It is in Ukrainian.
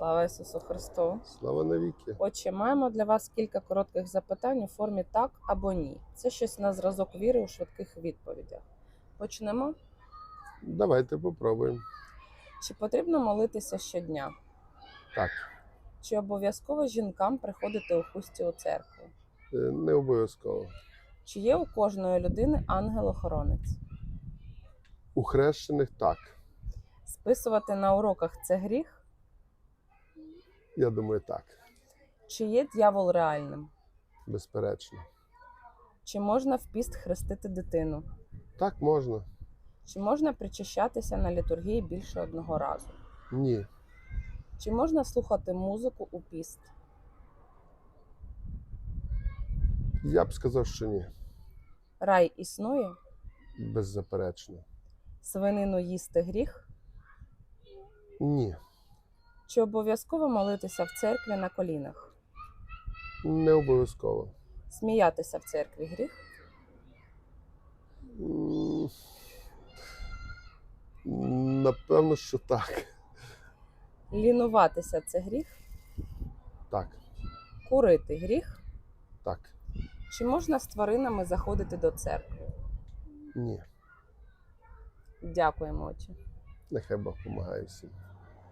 Слава Ісусу Христу! Слава навіки. Отже, маємо для вас кілька коротких запитань у формі так або ні. Це щось на зразок віри у швидких відповідях. Почнемо. Давайте попробуємо. Чи потрібно молитися щодня? Так, Чи обов'язково жінкам приходити у хусті у церкву? е, не обов'язково. Чи є у кожної людини ангел-охоронець? У хрещених так. Списувати на уроках це гріх? Я думаю, так. Чи є дьявол реальним? Безперечно. Чи можна в піст хрестити дитину? Так можна. Чи можна причащатися на літургії більше одного разу? Ні. Чи можна слухати музику у піст? Я б сказав, що ні. Рай існує? Беззаперечно. Свинину їсти гріх? Ні. Чи обов'язково молитися в церкві на колінах? Не обов'язково. Сміятися в церкві гріх? М, Напевно, що так. Лінуватися це гріх? Так, Курити гріх? так. Чи можна з тваринами заходити до церкви? Ні. Дякуємо, отче. Нехай Бог допомагає всім.